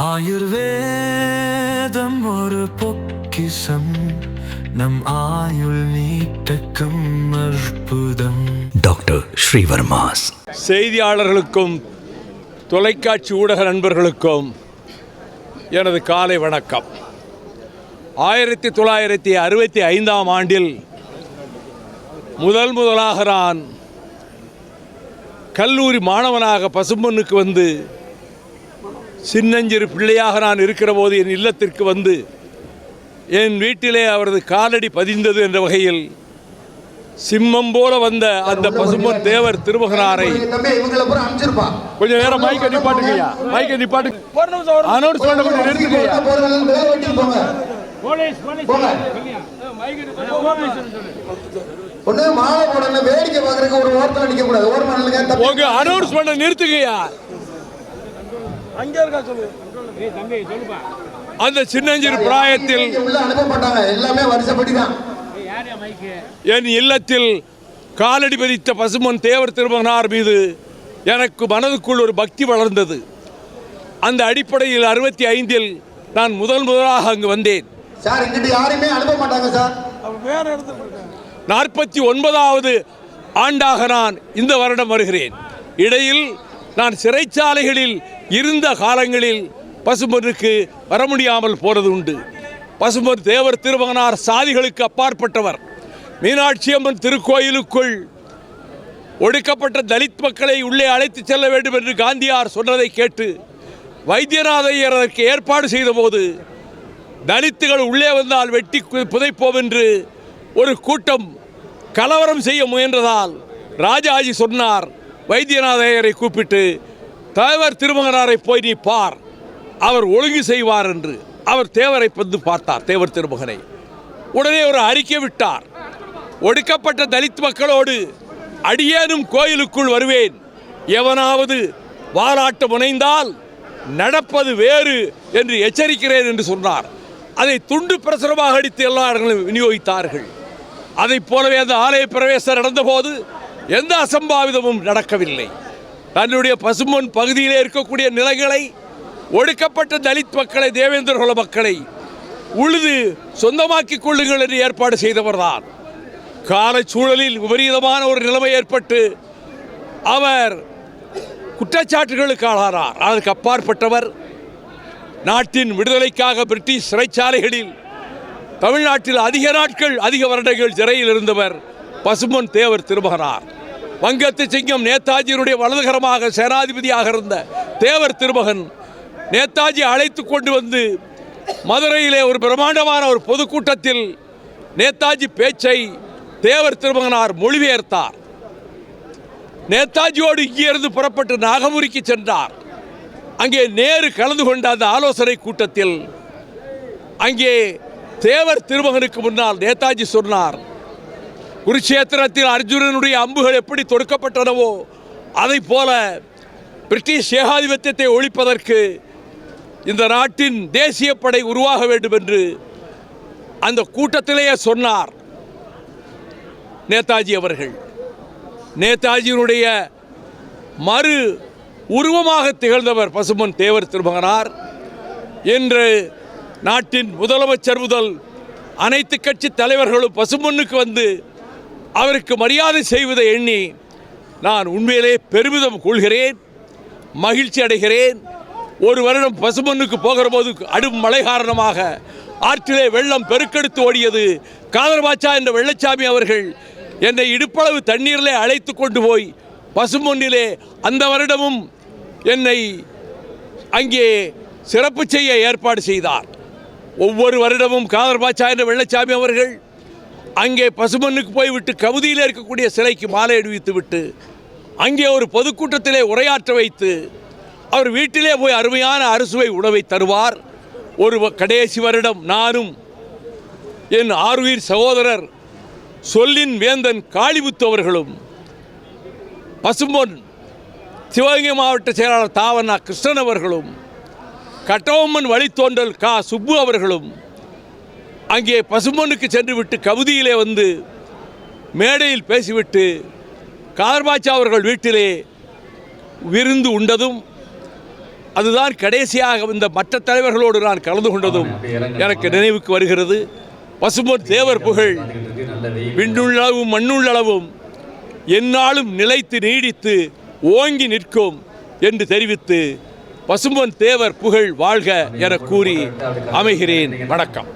ஆயுர்வேதம் ஒரு பொக்கிசம் நம் ஆயுள் நீட்டக்கும் அற்புதம். டாக்டர் ஸ்ரீவர்மாஸ். செய்தியாளர்களுக்கும் தொலைக்காட்சி ஊடக நண்பர்களுக்கும் எனது காலை வணக்கம். ஆயிரத்தி தொள்ளாயிரத்தி அறுபத்தி ஐந்தாம் ஆண்டில் முதல் முதலாக நான் கல்லூரி மாணவனாக பசும்பொன்னுக்கு வந்து சின்னஞ்சிறு பிள்ளையாக நான் இருக்கிற போது என் இல்லத்திற்கு வந்து என் வீட்டிலே அவரது காலடி பதிந்தது என்ற வகையில் சிம்மம் போல வந்த அந்த பசும்பொன் தேவர் திருமகனாரை கொஞ்சம் நேரம் மைக்க நிப்பாட்டுங்கய்யா. மைக்க நிப்பாட்டு. அனௌன்ஸ் பண்ண கொஞ்சம் நிறுத்துங்கய்யா. ஒண்ணு மாலை போடணும் வேடிக்கை பார்க்கறதுக்கு ஒரு ஓரத்துல நிக்க கூடாது ஓரமா நில்லுங்க அனௌன்ஸ் பண்ண நிறுத்துங்கய்யா. அந்த சின்னஞ்சிறு பிராயத்தில் இங்க உள்ள அனுப்ப மாட்டாங்க எல்லாமே வருஷப்படி தான் என் இல்லத்தில் காலடி பதித்த பசுமன் தேவர் திருமகனார் மீது எனக்கு மனதுக்குள் ஒரு பக்தி வளர்ந்தது. அந்த அடிப்படையில் அறுபத்தி ஐந்தில் நான் முதல் முதலாக அங்கு வந்தேன். சார் இங்கிட்டு யாரையுமே அனுப்ப மாட்டாங்க சார் நாற்பத்தி ஒன்பதாவது ஆண்டாக நான் இந்த வருடம் வருகிறேன். இடையில் நான் சிறைச்சாலைகளில் இருந்த காலங்களில் பசும்பொருக்கு வர முடியாமல் போகிறது உண்டு. பசும்பொன் தேவர் திருமகனார் சாதிகளுக்கு அப்பாற்பட்டவர். மீனாட்சி அம்மன் திருக்கோயிலுக்குள் ஒடுக்கப்பட்ட தலித் மக்களை உள்ளே அழைத்துச் செல்ல வேண்டும் என்று காந்தியார் சொன்னதை கேட்டு வைத்தியநாதையர் அதற்கு ஏற்பாடு செய்தபோது தலித்துகள் உள்ளே வந்தால் வெட்டி கு- புதைப்போம் என்று ஒரு கூட்டம் கலவரம் செய்ய முயன்றதால் ராஜாஜி சொன்னார். வைத்தியநாதையரை கூப்பிட்டு தலைவர் திருமகனாரை போய் நீ பார். அவர் ஒழுங்கு செய்வார் என்று அவர் தேவரை வந்து பார்த்தார் தேவர் திருமகனை. உடனே ஒரு அறிக்கை விட்டார். ஒடுக்கப்பட்ட தலித் மக்களோடு அடியேனும் கோயிலுக்குள் வருவேன். எவனாவது வாலாட்ட முனைந்தால் நடப்பது வேறு என்று எச்சரிக்கிறேன் என்று சொன்னார். அதை துண்டு பிரசுரமாக அடித்து எல்லா இடங்களும் விநியோகித்தார்கள். அதைப் போலவே அந்த ஆலய பிரவேசம் நடந்தபோது எந்த அசம்பாவிதமும் நடக்கவில்லை. தன்னுடைய பசும்பொன் பகுதியிலே இருக்கக்கூடிய நிலங்களை ஒடுக்கப்பட்ட தலித் மக்களை தேவேந்திர குல மக்களை உழுது சொந்தமாக்கிக் கொள்ளுங்கள் என்று ஏற்பாடு செய்தவர்தான். காலச்சூழலில் விபரீதமான ஒரு நிலைமை ஏற்பட்டு அவர் குற்றச்சாட்டுகளுக்கு ஆளானார். அதற்கு அப்பாற்பட்டவர் நாட்டின் விடுதலைக்காக பிரிட்டிஷ் சிறைச்சாலைகளில் தமிழ்நாட்டில் அதிக நாட்கள் அதிக வருடங்கள் சிறையில் இருந்தவர் பசும்பொன் தேவர் திருமகனார். வங்கத்து சிங்கம் நேதாஜியினுடைய வலதுகரமாக சேனாதிபதியாக இருந்த தேவர் திருமகன் நேதாஜி அழைத்து கொண்டு வந்து மதுரையிலே ஒரு பிரம்மாண்டமான ஒரு பொதுக்கூட்டத்தில் நேதாஜி பேச்சை தேவர் திருமகனார் மொழிபெயர்த்தார். நேதாஜியோடு இங்கிருந்து புறப்பட்டு நாகமுரிக்கு சென்றார். அங்கே நேரு கலந்து கொண்ட அந்த ஆலோசனை கூட்டத்தில் அங்கே தேவர் திருமகனுக்கு முன்னால் நேதாஜி சொன்னார் குருட்சேத்திரத்தில் அர்ஜுனனுடைய அம்புகள் எப்படி தொடுக்கப்பட்டனவோ அதைப் போல பிரிட்டிஷ் ஏகாதிபத்தியத்தை ஒழிப்பதற்கு இந்த நாட்டின் தேசிய படை உருவாக வேண்டும் என்று அந்த கூட்டத்திலேயே சொன்னார் நேதாஜி அவர்கள். நேதாஜியினுடைய மறு உருவமாக திகழ்ந்தவர் பசுமன் தேவர் திருமகனார். இன்று நாட்டின் முதலமைச்சர் முதல் அனைத்து கட்சி தலைவர்களும் பசுமண்ணுக்கு வந்து அவருக்கு மரியாதை செய்வதை எண்ணி நான் உண்மையிலே பெருமிதம் கொள்கிறேன் மகிழ்ச்சி அடைகிறேன். ஒரு வருடம் பசுமண்ணுக்கு போகிற போது அடும் மழை காரணமாக ஆற்றிலே வெள்ளம் பெருக்கெடுத்து ஓடியது. காதர்பாச்சா என்ற வெள்ளச்சாமி அவர்கள் என்னை இடுப்பளவு தண்ணீரிலே அழைத்து கொண்டு போய் பசுமொன்னிலே அந்த வருடமும் என்னை அங்கே சிறப்பு செய்ய ஏற்பாடு செய்தார். ஒவ்வொரு வருடமும் காதர்பாச்சா என்ற வெள்ளச்சாமி அவர்கள் அங்கே பசுமண்ணுக்கு போய்விட்டு கவுதியில் இருக்கக்கூடிய சிலைக்கு மாலை அணிவித்து விட்டு அங்கே ஒரு பொதுக்கூட்டத்திலே உரையாற்ற வைத்து அவர் வீட்டிலே போய் அருமையான அறுசுவை உணவை தருவார். ஒரு வ- கடைசி வருடம் நானும் என் ஆறுயிர் சகோதரர் சொல்லின் வேந்தன் காளிமுத்து அவர்களும் பசும்பொன் சிவகங்கை மாவட்ட செயலாளர் தாவண்ணா கிருஷ்ணன் அவர்களும் கட்டவம்மன் வழித்தோன்றல் கா. சுப்பு அவர்களும் அங்கே பசும்பொன்னுக்கு சென்று விட்டு கவுதியிலே வந்து மேடையில் பேசிவிட்டு கார்பாச்சா அவர்கள் வீட்டிலே விருந்து உண்டதும் அதுதான் கடைசியாக இந்த மற்ற தலைவர்களோடு நான் கலந்து கொண்டதும் எனக்கு நினைவுக்கு வருகிறது. பசும்பொன் தேவர் புகழ் விண்ணுள்ளளவும் மண்ணுள்ளளவும் எந்நாளும் நிலைத்து நீடித்து ஓங்கி நிற்கும் என்று தெரிவித்து பசும்பொன் தேவர் புகழ் வாழ்க என கூறி அமைகிறேன். வணக்கம்.